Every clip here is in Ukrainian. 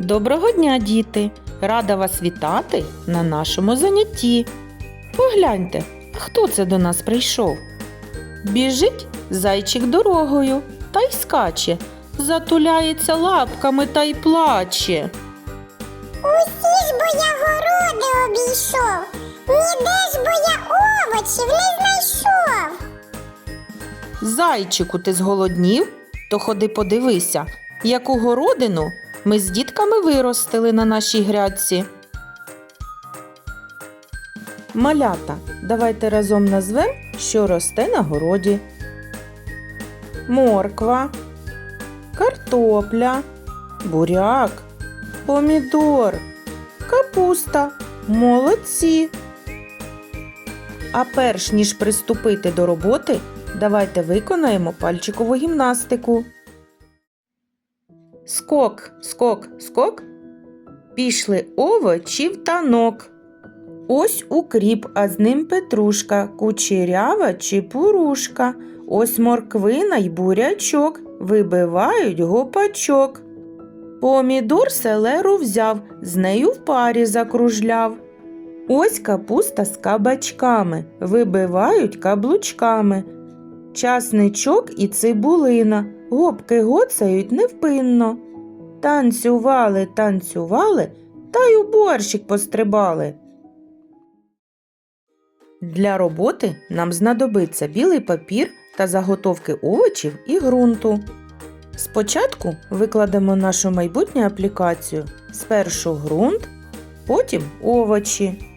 Доброго дня, діти! Рада вас вітати на нашому занятті. Погляньте, хто це до нас прийшов? Біжить зайчик дорогою та й скаче, затуляється лапками та й плаче. Усі ж бо я городи обійшов, ніде ж бо я овочів не знайшов. Зайчику, ти зголоднів? То ходи подивися, яку городину ми з дітками виростили на нашій грядці. Малята, давайте разом назвемо, що росте на городі. Морква, картопля, буряк, помідор, капуста. Молодці. А перш ніж приступити до роботи, давайте виконаємо пальчикову гімнастику. Скок, скок, скок. Пішли овочі в танок. Ось укріп, а з ним петрушка, кучерява чи пурушка. Ось морквина й бурячок, вибивають гопачок. Помідор селеру взяв, з нею в парі закружляв. Ось капуста з кабачками, вибивають каблучками. Часничок і цибулина, гопки гоцають невпинно. Танцювали, танцювали, та й у борщик пострибали. Для роботи нам знадобиться білий папір та заготовки овочів і ґрунту. Спочатку викладемо нашу майбутню аплікацію. Спершу ґрунт, потім овочі.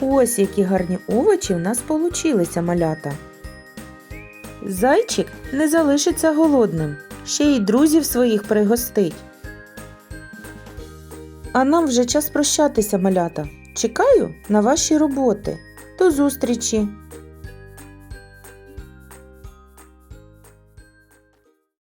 Ось які гарні овочі в нас получилися, малята. Зайчик не залишиться голодним, ще й друзів своїх пригостить. А нам вже час прощатися, малята. Чекаю на ваші роботи. До зустрічі!